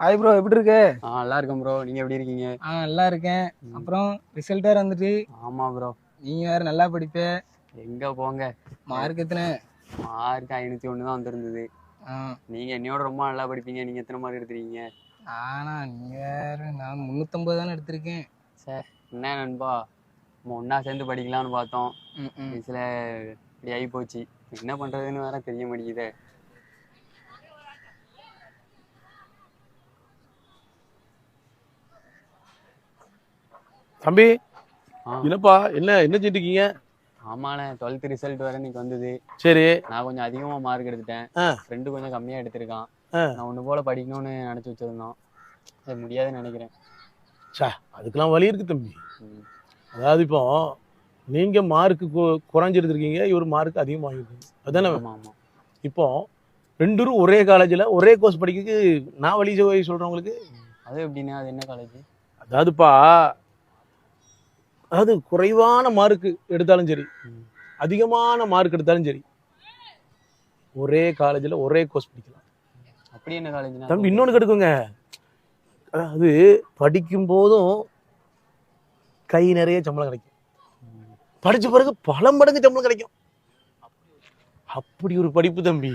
Hi bro எப்படி இருக்கு? ஆ நல்லா இருக்கேன் ப்ரோ நீங்க எப்படி இருக்கீங்க? ஆ நல்லா இருக்கேன். அப்புறம் ரிசல்ட் வேற வந்துட்டு. ஆமா ப்ரோ நீங்க வேற நல்லா படிப்பே. எங்க போங்க? மார்க் எத்தனை? மார்க் ஐநூத்தி ஒன்று தான் வந்திருந்தது. நீங்க என்னையோட ரொம்ப நல்லா படிப்பீங்க. நீங்க எத்தனை மார்க் எடுத்துருக்கீங்க? ஆனா நீங்க வேற நான் முந்நூற்றம்பது தானே எடுத்திருக்கேன். சார் என்ன நண்பா? நம்ம ஒண்ணா சேர்ந்து படிக்கலாம்னு பார்த்தோம். சில இப்படி ஆகி போச்சு என்ன பண்றதுன்னு வேற தெரிய மாட்டேங்குதே. தம்பி என்னப்பா என்ன என்ன செஞ்சுட்டு இருக்கீங்க ஆமாண்ணே டுவெல்த் ரிசல்ட் வேற இன்னைக்கு வந்தது. சரி. நான் கொஞ்சம் அதிகமா மார்க் எடுத்துட்டேன். ஃப்ரெண்டு கொஞ்சம் கம்மியா எடுத்திருக்கான். நான் ஒண்ணு போல படிக்கணும்னு நினைச்சு வச்சிருந்தோம். அது முடியாதுன்னு நினைக்கிறேன். சா அதுக்கெல்லாம் வழி இருக்கு தம்பி. அதாவது இப்போ நீங்க மார்க்கு குறைஞ்சு எடுத்திருக்கீங்க இவர் மார்க் அதிகமாக வாங்கியிருக்கீங்க அதானே? ஆமா ஆமா. இப்போ ரெண்டு பேரும் ஒரே காலேஜில் ஒரே கோர்ஸ் படிக்கிறதுக்கு நான் வழி சொல்கிறேன் உங்களுக்கு? அது எப்படின்னா அது என்ன காலேஜ் அதாவதுப்பா அதாவது குறைவான மார்க் எடுத்தாலும் சரி. அதிகமான மார்க் எடுத்தாலும் சரி ஒரே காலேஜில் ஒரே கோர்ஸ் படிக்கலாம். அப்படி என்ன காலேஜ் தம்பி இன்னொன்று கெடுக்குங்க. அதாவது படிக்கும் போதும் கை நிறைய சம்பளம் கிடைக்கும். படிச்ச பிறகு பல மடங்கு சம்பளம் கிடைக்கும். அப்படி ஒரு படிப்பு தம்பி.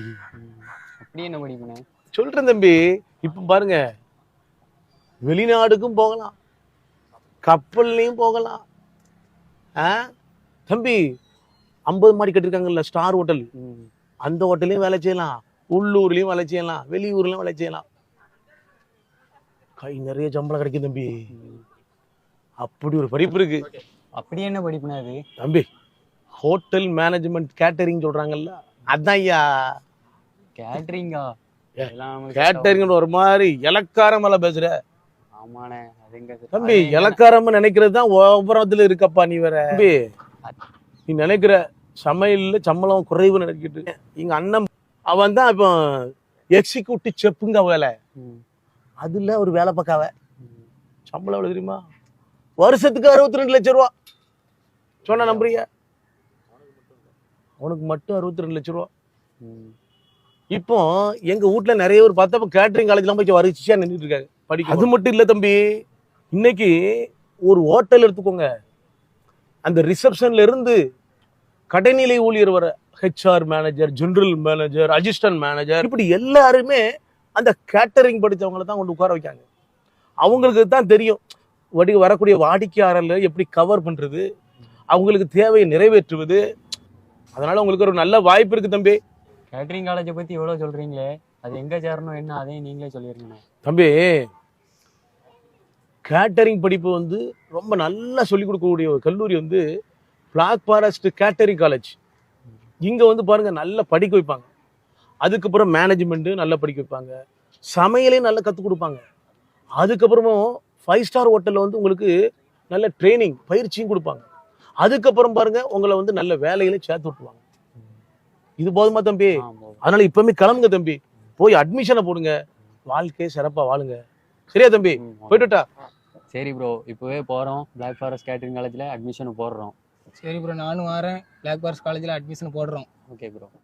அப்படி என்ன படிப்புனே சொல்றேன் தம்பி இப்ப பாருங்க. வெளிநாடுக்கும் போகலாம். கப்பல்லையும் போகலாம். தம்பி ஐம்பது மாடி கட்டிருக்காங்கல்ல ஸ்டார் ஹோட்டல். அந்த ஹோட்டல்லையும் வேலை செய்யலாம். உள்ளூர்லயும் வேலை செய்யலாம். வெளியூர்லயும் வேலை செய்யலாம். கை நிறைய சம்பளம் கிடைக்கும் தம்பி. அப்படி ஒரு படிப்பு இருக்கு. அப்படி என்ன படிப்புனா அது தம்பி ஹோட்டல் மேனேஜ்மெண்ட் கேட்டரிங் சொல்றாங்கல்ல அதான் ஐயா. கேட்டரிங்கா? கேட்டரிங் ஒரு மாதிரி இலக்காரம் மேல பேசுற. ஆமாண்ணே? தம்பி அது என்ன- இலக்காரம் நினைக்கிறது தான் ஓபரத்துல இருக்கப்பா நீ வேற. தம்பி. நீ நினைக்கிற சமையல்ல சம்பளம் குறைவு நினைக்கிட்டு. எங்க அண்ணன் அவன் தான் இப்போ எக்ஸிக்யூட்டிவ் செப்புங்க வேலை. அதுல ஒரு வேலை பார்க்காவ. சம்பளம் எவ்வளவு தெரியுமா? வருஷத்துக்கு அறுபத்தி ரெண்டு லட்சம் ரூபா. சொன்ன நம்புறியா? உனக்கு மட்டும் அறுபத்தி ரெண்டு லட்சம் ரூபா. ம். இப்போ எங்க வீட்ல நிறைய பேர் பார்த்தப்ப கேட்டரிங் காலேஜ்லாம் போய் வரிசையா நின்றுட்டு இருக்காங்க. படிக்க அது மட்டும் இல்ல தம்பி இன்னைக்கு ஒரு ஹோட்டல் எடுத்துக்கோங்க. அந்த ரிசப்ஷன்ல இருந்து கடைநிலை ஊழியர் வர HR manager general manager assistant manager இப்படி எல்லாருமே அந்த கேட்டரிங் படிச்சவங்கள தான் கொண்டு உட்கார வைக்காங்க. அவங்களுக்கு தான் தெரியும் வடி வரக்கூடிய வாடிக்கையாளர்களை எப்படி கவர் பண்றது அவங்களுக்கு தேவையை நிறைவேற்றுவது. அதனால உங்களுக்கு ஒரு நல்ல வாய்ப்பு இருக்கு தம்பி. கேட்டரிங் காலேஜை பத்தி எவ்வளவு சொல்றீங்களே? அது எங்க சேரணும் என்ன? அதையும் நீங்களே சொல்லிருக்கீங்க தம்பி கேட்டரிங் படிப்பு வந்து ரொம்ப நல்லா சொல்லிக் கொடுக்கக்கூடிய ஒரு கல்லூரி வந்து பிளாக் ஃபாரஸ்ட் கேட்டரிங் காலேஜ் இங்க வந்து பாருங்க நல்லா படிக்க வைப்பாங்க. அதுக்கப்புறம் மேனேஜ்மெண்ட்டு நல்லா படிக்க வைப்பாங்க. சமையலையும் நல்லா கற்றுக் கொடுப்பாங்க. அதுக்கப்புறமும் ஃபைவ் ஸ்டார் ஹோட்டலில் வந்து உங்களுக்கு நல்ல ட்ரைனிங் பயிற்சியும் கொடுப்பாங்க. அதுக்கப்புறம் பாருங்க உங்களை வந்து நல்ல வேலையில சேர்த்து விட்டுருவாங்க. இது போதுமா தம்பி? அதனால இப்பவுமே கிளம்புங்க தம்பி. போய் அட்மிஷனை போடுங்க. வாழ்க்கையை சிறப்பா வாழுங்க. சரியா தம்பி. போயிட்டுட்டா சரி ப்ரோ இப்போவே போறோம். பிளாக் ஃபாரஸ்ட் கேட்டரிங் காலேஜ்ல அட்மிஷன் போடுறோம். சரி ப்ரோ நானும் வரேன். பிளாக் பார்ஸ் காலேஜில் அட்மிஷன் போடுறோம். Okay bro